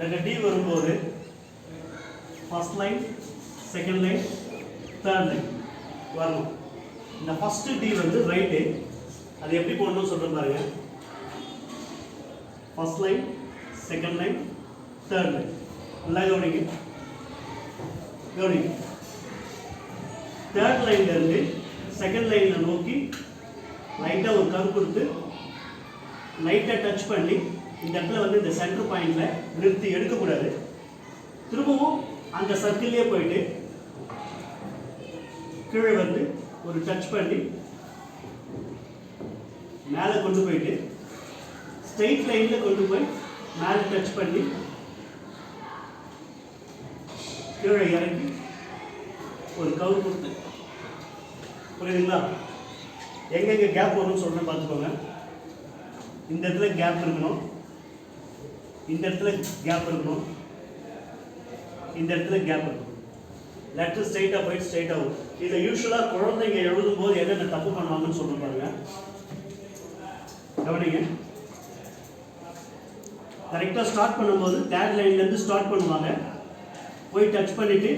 Letter T வரும்போது first line second line third line வரணும். இந்த ஃபஸ்ட்டு டி வந்து ரைட்டு அது எப்படி போடணும்னு சொல்கிறேன் பாருங்க. First line second line third line நல்லா கவனிங்க. கவனிங்க. தேர்ட் லைன்லேருந்து செகண்ட் லைனில் நோக்கி லைட்டாக ஒரு கரு கொடுத்து லைட்டாக டச் பண்ணி இந்த இடத்துல வந்து இந்த சென்டர் பாயிண்டில் நிறுத்தி எடுக்கக்கூடாது. திரும்பவும் அந்த சர்க்கிள்லேயே போயிட்டு கீழே வந்து ஒரு டச் பண்ணி மேலே கொண்டு போயிட்டு ஸ்ட்ரெயிட் லைனில் கொண்டு போய் மேலே டச் பண்ணி கீழே இறங்கி ஒரு கவு கொடுத்து. புரியுதுங்களா? எங்கெங்கே கேப் வரும்னு சொல்கிறேன் பார்த்துக்கோங்க. இந்த இடத்துல கேப் இருக்கணும். இந்த இடத்துல கேப் இருக்கணும். இந்த இடத்துல கேப் இருக்கணும். லெட்டர் ஸ்ட்ரைட்டாக போயிட்டு ஸ்ட்ரைட் ஆகும் இதை யூஸ்வலாக குழந்தைங்க எழுதும் போது என்னென்ன தப்பு பண்ணுவாங்கன்னு சொல்ல பாருங்க. கவனிங்க. கரெக்டாக ஸ்டார்ட் பண்ணும்போது தேர்ட் லைன்லேருந்து ஸ்டார்ட் பண்ணுவாங்க. போய் டச் பண்ணிவிட்டு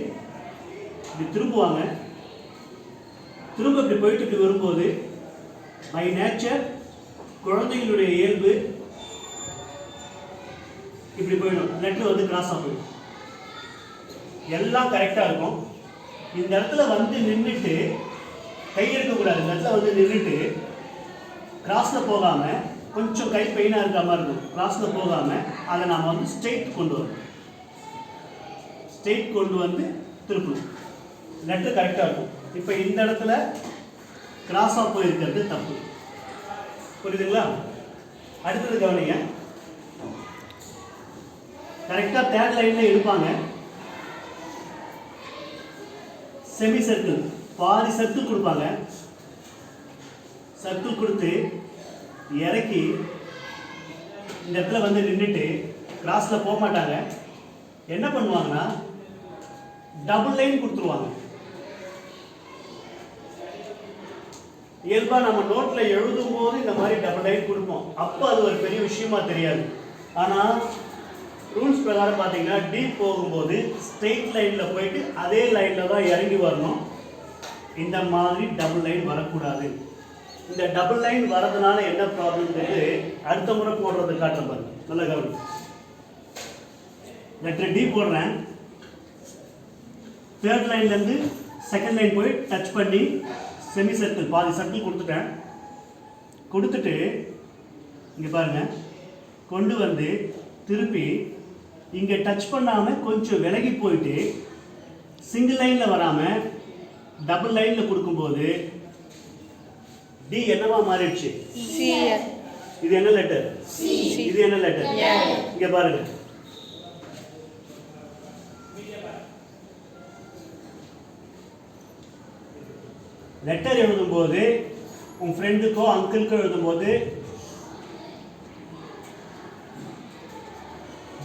இப்படி திரும்புவாங்க. திரும்ப இப்படி போயிட்டு இப்படி வரும்போது பை நேச்சர் குழந்தைகளுடைய இயல்பு இப்படி போயிடும். நெட்டு வந்து கிராஸாக போயிடும். எல்லாம் கரெக்டாக இருக்கும். இந்த இடத்துல வந்து நின்றுட்டு கை எடுக்கக்கூடாது இந்த இடத்துல வந்து நின்றுட்டு கிராஸில் போகாமல் கொஞ்சம் கை பெயினாக இருக்கிற மாதிரி இருக்கும். கிராஸில் போகாமல் அதை நாம் வந்து ஸ்ட்ரெயிட் கொண்டு வரணும். ஸ்ட்ரெயிட் கொண்டு வந்து திருப்பணும். நெட்டு கரெக்டாக இருக்கும். இப்போ இந்த இடத்துல கிராஸாக போயிருக்கிறது தப்பு. புரியுதுங்களா? அடுத்தது கவனிங்க. கரெக்டாக தேர்ட் லைனில் எடுப்பாங்க. செமி சர்க்கிள் பாதி சர்க்கிள் கொடுப்பாங்க. சர்க்கிள் கொடுத்து இறக்கி இந்த இடத்துல வந்து நின்றுட்டு கிராஸில் போக மாட்டாங்க. என்ன பண்ணுவாங்கன்னா டபுள் லைன் கொடுத்துருவாங்க. இயல்பாக நம்ம நோட்டில் எழுதும் போது இந்த மாதிரி டபுள் லைன் கொடுப்போம். அப்போ அது ஒரு பெரிய விஷயமா தெரியாது. ஆனால் ரூல்ஸ் பிரகாரம் பார்த்தீங்கன்னா டீப் போகும்போது ஸ்ட்ரெயிட் லைனில் போயிட்டு அதே லைனில் தான் இறங்கி வரணும். இந்த மாதிரி டபுள் லைன் வரக்கூடாது. இந்த டபுள் லைன் வரதுனால என்ன ப்ராப்ளம்ன்றது அடுத்த முறை போடுறது காட்டுற பாருங்க. நல்ல கவனம் லெட்டர் டி போடுறேன். தேர்ட் லைன்லேருந்து செகண்ட் லைன் போய் டச் பண்ணி செமி சர்க்கிள் பாதி சர்க்கிள் கொடுத்துட்டேன். கொடுத்துட்டு இங்கே பாருங்க. கொண்டு வந்து திருப்பி இங்கே டச் பண்ணாமல் கொஞ்சம் விலகி போயிட்டு சிங்கிள் லைனில் வராமல் டபுள் லைனில் கொடுக்கும்போது டி என்னவா மாறிடுச்சு? இது என்ன லெட்டர் இது என்ன லெட்டர் இங்கே பாருங்க. லெட்டர் எழுதும்போது உன் ஃப்ரெண்டுக்கோ அங்கிளுக்கோ எழுதும்போது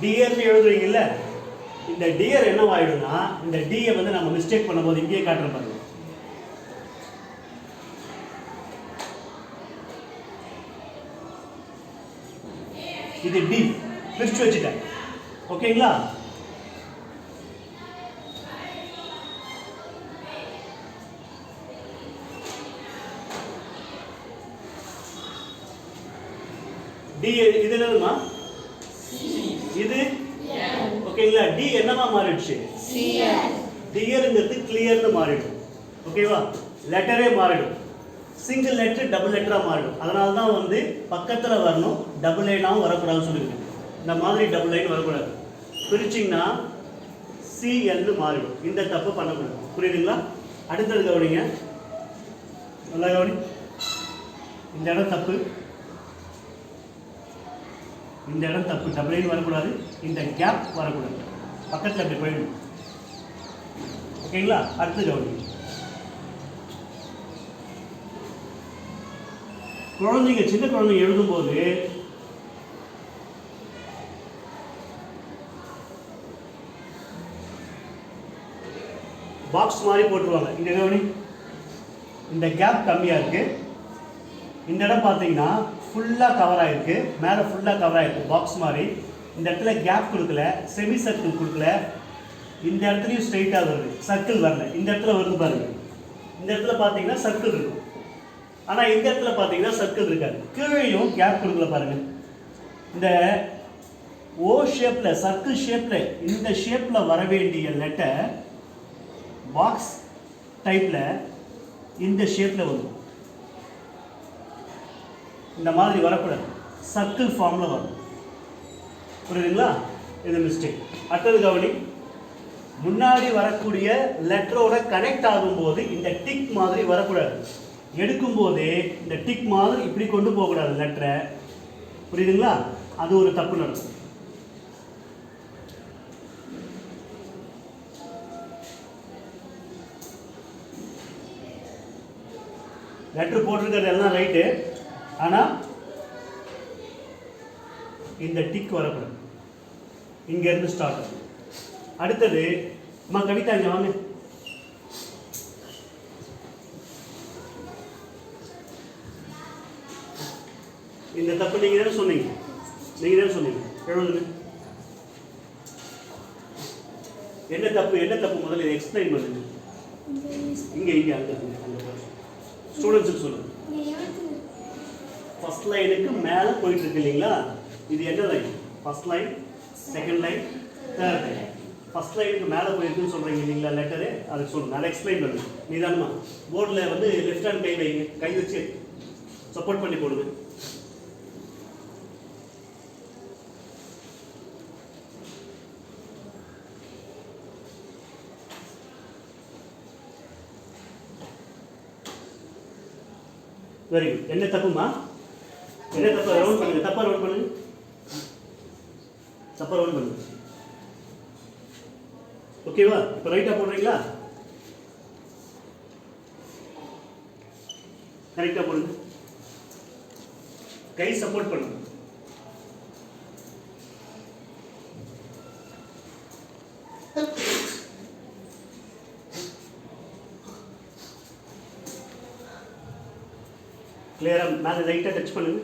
டியர்னு எழுதுறீங்கல்ல இந்த டியர் என்னவாயிடும்னா இந்த டியை வந்து நம்ம மிஸ்டேக் பண்ணும்போது இங்கேயே காட்டுற பாருங்க இது டி பிரிச்சு வச்சுட்டேன். ஓகேங்களா? டி இது என்னதுமா இது? ஓகேங்களா டி என்னவா மாறிடுச்சு? டியருங்கிறது கிளியர்னு மாறிடும். ஓகேவா லெட்டரே மாறிடும். சிங்கிள் லெட்டர் டபுள் லெட்டராக மாறிடும். அதனால தான் வந்து பக்கத்தில் வரணும் டபுள் லைனாகவும் வரக்கூடாதுன்னு சொல்லியிருக்கேன் இந்த மாதிரி டபுள் லைன் வரக்கூடாது. பிரிச்சிங்கன்னா சிஎல்னு மாறிடும். இந்த தப்பு பண்ணக்கூடாது. புரியுதுங்களா? அடுத்தது கவனிங்க. நல்லா கவனி. இந்த இடம் தப்பு. இந்த இடம் தப்பு. டபுள் வரக்கூடாது. இந்த கேப் வரக்கூடாது. பக்கத்தில் அப்படி போயிடும் ஓகேங்களா அடுத்து கவனி குழந்தைங்க சின்ன குழந்தைங்க எழுதும்போது பாக்ஸ் மாதிரி போட்டுருவாங்க. இந்த கவனி இந்த கேப் கம்மியாக இருக்குது இந்த இடம் பார்த்தீங்கன்னா ஃபுல்லாக கவர் ஆகிருக்கு மேலே ஃபுல்லாக கவர் ஆகிருக்கு பாக்ஸ் மாதிரி. இந்த இடத்துல கேப் கொடுக்கல. செமி சர்க்கிள் கொடுக்கல. இந்த இடத்துலையும் ஸ்ட்ரெயிட்டாக வருது. சர்க்கிள் வரல. இந்த இடத்துல வருது பாருங்க. இந்த இடத்துல பார்த்தீங்கன்னா சர்க்கிள் இருக்கும். ஆனால் இந்த இடத்துல பார்த்தீங்கன்னா சர்க்கிள் இருக்காது. கீழேயும் கேப் கொடுக்கல பாருங்கள் இந்த ஓ ஷேப்பில் சர்க்கிள் ஷேப்பில் இந்த ஷேப்பில் வர வேண்டிய லெட்டர் பாக்ஸ் டைப்பில் இந்த ஷேப்பில் வரும். இந்த மாதிரி வரக்கூடாது. சர்க்கிள் ஃபார்மில் வரும். புரியுதுங்களா? இது மிஸ்டேக் அடுத்தது கவனி. முன்னாடி வரக்கூடிய லெட்டரோட கனெக்ட் ஆகும்போது இந்த டிக் மாதிரி வரக்கூடாது. எடுக்கும்போதே இந்த டிக் மாதிரி இப்படி கொண்டு போகக்கூடாது லெட்டரை புரியுதுங்களா? அது ஒரு தப்பு நடக்கும். லெட்ரு போட்டிருக்கிறது எல்லாம் ரைட்டு ஆனால் இந்த டிக் வரக்கூடாது. இங்கேருந்து ஸ்டார்ட் ஆகும். அடுத்தது அம்மா கவிதா இங்கே வாங்க. இந்த தப்பு நீங்கள் தானே சொன்னீங்க. நீங்கள் தானே சொன்னீங்க. எழுதுங்க. என்ன தப்பு? என்ன தப்பு? முதல்ல எக்ஸ்பிளைன் பண்ணுங்க. இங்கே இங்கே அங்கே அங்கே ஸ்டூடெண்ட்ஸுக்கு சொல்லுங்க. ஃபர்ஸ்ட் லைனுக்கு மேலே போயிட்டு இருக்கு இல்லைங்களா? இது என்ன line first line second line third line first லைனுக்கு மேலே போயிருக்குன்னு சொல்கிறீங்க இல்லைங்களா லெட்டரு அதுக்கு சொல்லுங்க. அதை எக்ஸ்பிளைன் பண்ணுங்க நிதானமாக போர்டில் வந்து லெஃப்ட் ஹேண்ட் கை வைங்க. கை வச்சு சப்போர்ட் பண்ணி போடுங்க. வெரி குட் என்ன தப்புமா? என்ன தப்பா ரவுண்ட் பண்ணுங்க? தப்பா ரவுண்ட் பண்ணுங்க தப்பா ரவுண்ட் பண்ணுங்க ஓகேவா இப்போ ரைட்டா போடுறீங்களா? கரெக்டா போடுங்க. கை சப்போர்ட் பண்ணுங்க கிளியரா மேலே லைட்டாக டச் பண்ணுங்க.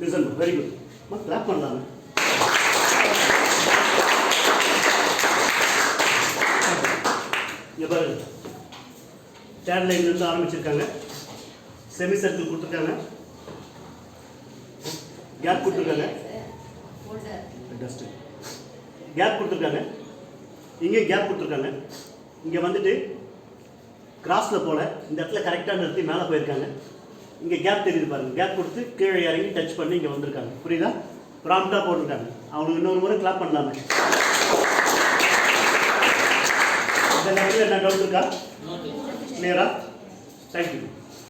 லிசன் வெரி குட் அம்மா கிளாப் பண்ணலாமே. இங்கே பாருங்க. தேர்ட் லைன்லேருந்து ஆரம்பிச்சிருக்காங்க. செமி சர்க்கிள் கொடுத்துருக்காங்க. கேப் கொடுத்துருக்காங்க. டஸ்ட்டு கேப் கொடுத்துருக்காங்க. இங்கே கேப் கொடுத்துருக்காங்க. இங்கே வந்துட்டு கிராஸில் போல இந்த இடத்துல கரெக்டாக நிறுத்தி மேலே போயிருக்காங்க. இங்கே கேப் தெரியுது பாருங்க. கேப் கொடுத்து கீழே இறங்கி டச் பண்ணி இங்கே வந்திருக்காங்க. புரியுதா? ப்ராம்ப்டாக போட்டிருக்காங்க. அவங்களுக்கு இன்னொரு முறை கிளாப் பண்ணலாமே. இந்த நேரத்தில் என்ன டவுட் இருக்கா? கிளியரா தேங்க்யூ